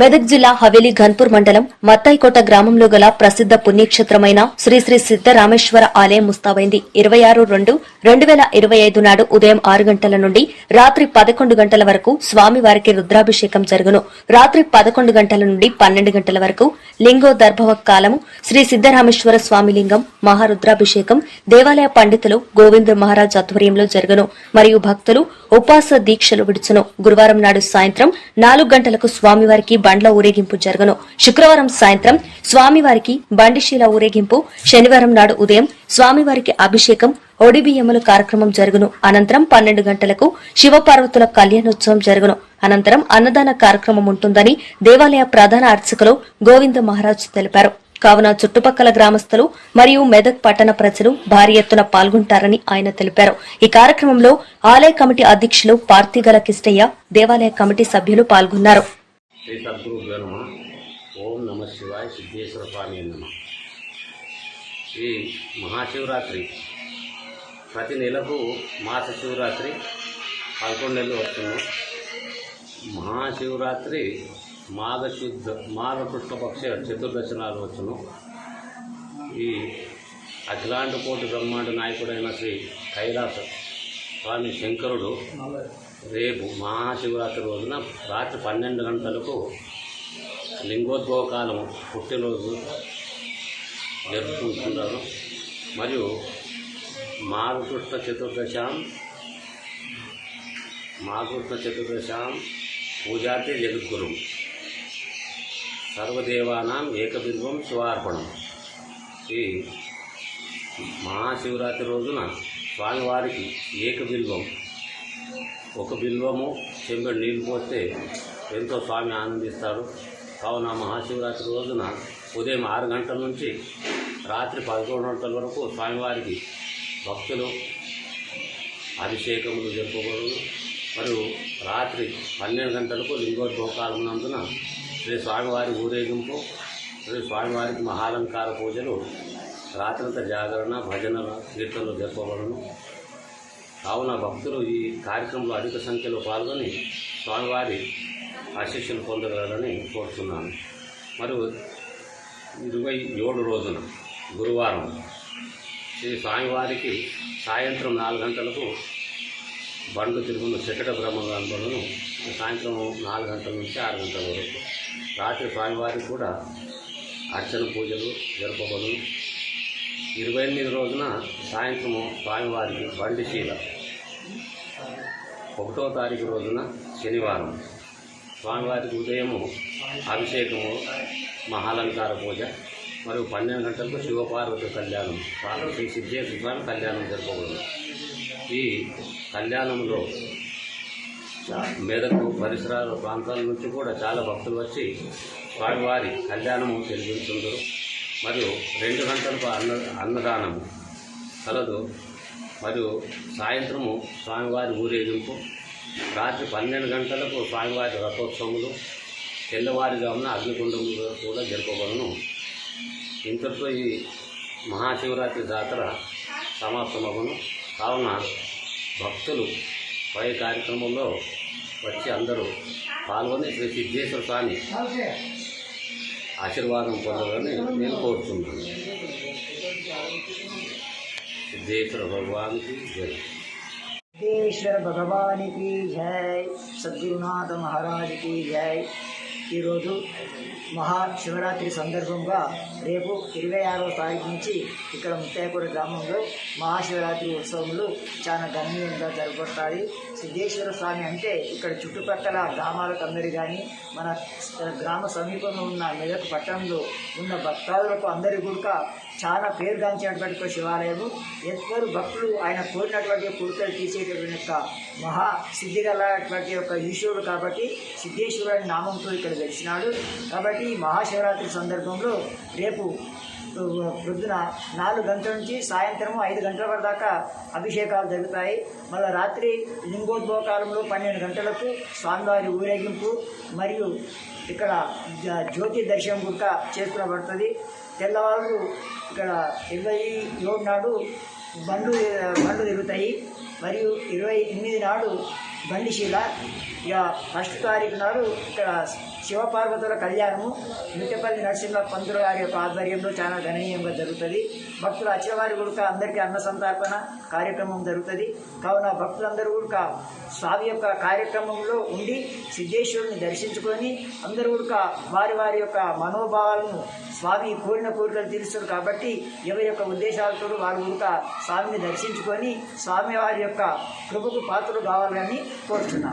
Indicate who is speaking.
Speaker 1: మెదక్ జిల్లా హవేలీ ఘన్పూర్ మండలం మత్తాయికోట గ్రామంలో గల ప్రసిద్ధ పుణ్యక్షేత్రమైన శ్రీ శ్రీ సిద్దరామేశ్వర ఆలయం ముస్తాబైంది. ఇరవై ఆరు రెండు రెండు వేల ఇరవై ఐదు నాడు ఉదయం ఆరు గంటల నుండి రాత్రి పదకొండు గంటల వరకు స్వామివారికి రుద్రాభిషేకం జరుగును. రాత్రి పదకొండు గంటల నుండి పన్నెండు గంటల వరకు లింగో దర్భవ కాలము శ్రీ సిద్దరామేశ్వర స్వామి లింగం మహారుద్రాభిషేకం దేవాలయ పండితులు గోవింద మహారాజ్ ఆధ్వర్యంలో జరుగును. మరియు భక్తులు ఉపాస దీక్షలు విడుచును. గురువారం నాడు సాయంత్రం నాలుగు గంటలకు స్వామివారికి బండ్ల ఊరేగింపు జరగను. శుక్రవారం సాయంత్రం స్వామివారికి బండిశీల ఊరేగింపు. శనివారం నాడు ఉదయం స్వామివారికి అభిషేకం ఒడిబియ్యముల కార్యక్రమం జరుగును. అనంతరం పన్నెండు గంటలకు శివపార్వతుల కళ్యాణోత్సవం జరుగును. అనంతరం అన్నదాన కార్యక్రమం ఉంటుందని దేవాలయ ప్రధాన అర్చకులు గోవింద మహారాజ్ తెలిపారు. కావున చుట్టుపక్కల గ్రామస్తులు మరియు మెదక్ పట్టణ ప్రజలు భారీ ఎత్తున పాల్గొంటారని ఆయన తెలిపారు. ఈ కార్యక్రమంలో ఆలయ కమిటీ అధ్యక్షులు పార్థిగల కిష్టయ్య దేవాలయ కమిటీ సభ్యులు పాల్గొన్నారు.
Speaker 2: శ్రీ సద్గురు నమ. ఓం నమ శివాయ సిద్ధేశ్వర స్వామి నమ. ఈ మహాశివరాత్రి ప్రతి నెలకు మాస శివరాత్రి పదకొండు నెలలు వస్తుంది మహాశివరాత్రి మాఘశుద్ధ మాఘ కృష్ణపక్ష చతుర్దశి నాడు వచ్చును ఈ అఖిలాండ కోటి బ్రహ్మాండ నాయకుడైన శ్రీ కైలాస స్వామి శంకరుడు రేపు మహాశివరాత్రి రోజున రాత్రి పన్నెండు గంటలకు లింగోద్భవ పుట్టినరోజు జరుపుకుంటున్నారు. మరియు మాఘకృష్ణ చతుర్దశాం మాఘకృష్ణ చతుర్దశాం పూజాతే జగద్గురు. సర్వదేవానాం ఏకబిల్వం శివార్పణం. ఈ మహాశివరాత్రి రోజున స్వామివారికి ఏకబిల్వం ఒక బిల్వము చెంబడి నీళ్ళు పోస్తే ఎంతో స్వామి ఆనందిస్తాడు కావున మహాశివరాత్రి రోజున ఉదయం ఆరు గంటల నుంచి రాత్రి పదకొండు గంటల వరకు స్వామివారికి భక్తులు అభిషేకములు జరుపుకోవడం మరియు రాత్రి పన్నెండు గంటలకు లింగోద్భవ కాలమునందున శ్రీ స్వామివారి ఊరేగింపు శ్రీ స్వామివారికి మహాలంకార పూజలు రాత్రంతా జాగరణ భజనల కీర్తనలు జరుపబడను కావున భక్తులు ఈ కార్యక్రమంలో అధిక సంఖ్యలో పాల్గొని స్వామివారి ఆశీస్సులు పొందగలరని కోరుతున్నాను. మరియు ఇరవై ఏడు రోజున గురువారం శ్రీ స్వామివారికి సాయంత్రం నాలుగు గంటలకు బండ్లు తిరుగును శకట బ్రహ్మగాంధులను సాయంత్రం నాలుగు గంటల నుంచి ఆరు గంటల వరకు. రాత్రి స్వామివారికి కూడా అర్చన పూజలు జరపబడును ఇరవై ఎనిమిది రోజున సాయంత్రము స్వామివారికి బండిశీల ఒకటో తారీఖు రోజున శనివారం. స్వామివారికి ఉదయము అభిషేకము మహాలంకార పూజ మరియు పన్నెండు గంటలకు శివపార్వతి కళ్యాణం స్వామి శ్రీ సిద్ధేశ్వర స్వామి కళ్యాణం జరపబడును ఈ కళ్యాణంలో మెదకు పరిసరాల ప్రాంతాల నుంచి కూడా చాలా భక్తులు వచ్చి స్వామివారి కళ్యాణము తెలిపించుందరు మరియు రెండు గంటలకు అన్న అన్నదానము. కలదు. మరియు సాయంత్రము స్వామివారి ఊరేగింపు. రాత్రి పన్నెండు గంటలకు స్వామివారి రథోత్సవములు. తెల్లవారుజామున అగ్నికుండములు కూడా జరపబడును ఇంతటితో ఈ మహాశివరాత్రి జాతర సమాప్తమగును. కావున భక్తులు పై కార్యక్రమంలో వచ్చి అందరూ పాల్గొని శ్రీ సిద్ధేశ్వర స్వామి ఆశీర్వాదం పొందాలని నేను కోరుతున్నాను సిద్ధేశ్వర భగవానికి జై
Speaker 3: సిద్ధేశ్వర భగవానికి జై సద్గురునాథ మహారాజ్ కి జై ఈరోజు మహాశివరాత్రి సందర్భంగా రేపు ఇరవై ఆరవ తారీఖు నుంచి ఇక్కడ ముత్తాయపూర గ్రామంలో మహాశివరాత్రి ఉత్సవములు చాలా గణనీయంగా జరగబడతాయి సిద్ధేశ్వర స్వామి అంటే ఇక్కడ చుట్టుపక్కల గ్రామాలకు అందరి కానీ మన గ్రామ సమీపంలో ఉన్న మెదక్ పట్టణంలో ఉన్న భక్తాదులకు అందరి కూడా చాలా పేరుగాంచినటువంటి ఒక శివాలయము. ఎందరో భక్తులు ఆయన కోరినటువంటి కోరికలు తీసేటటువంటి యొక్క మహా సిద్ధి గలటువంటి యొక్క ఈశ్వరుడు కాబట్టి సిద్ధేశ్వరుని నామంతో ఇక్కడ వెలిసినాడు కాబట్టి ఈ మహాశివరాత్రి సందర్భంలో రేపు ప్రొద్దున నాలుగు గంటల నుంచి సాయంత్రం ఐదు గంటల వరకు దాకా అభిషేకాలు జరుగుతాయి. మళ్ళీ రాత్రి లింగోద్భవ కాలంలో పన్నెండు గంటలకు స్వామివారి ఊరేగింపు మరియు ఇక్కడ జ- జ్యోతి దర్శనం కూడా చేసుకోబడుతుంది తెల్లవారు ఇక్కడ ఇరవై ఏడు నాడు బండ్లు బండ్లు తిరుగుతాయి. మరియు ఇరవై ఎనిమిది నాడు బండిశీల ఇక ఫస్ట్ తారీఖు నాడు ఇక్కడ శివపార్వతుల కళ్యాణము. మిట్టపల్లి నరసింహ పంతులు గారి యొక్క ఆధ్వర్యంలో చాలా గణనీయంగా జరుగుతుంది. భక్తులు అచ్చవారి వారి అందరికీ అన్న సంతర్పణ కార్యక్రమం జరుగుతుంది. కావున భక్తులందరూ కూడా స్వామి యొక్క కార్యక్రమంలో ఉండి సిద్ధేశ్వరుని దర్శించుకొని అందరూ కూడా వారి వారి యొక్క మనోభావాలను స్వామి కోరిన కోరికలు తీరుస్తారు కాబట్టి ఎవరి యొక్క ఉద్దేశాలతో వారు కూడా స్వామిని దర్శించుకొని స్వామి వారి యొక్క కృపకు పాత్రలు కావాలని पोस्ट ना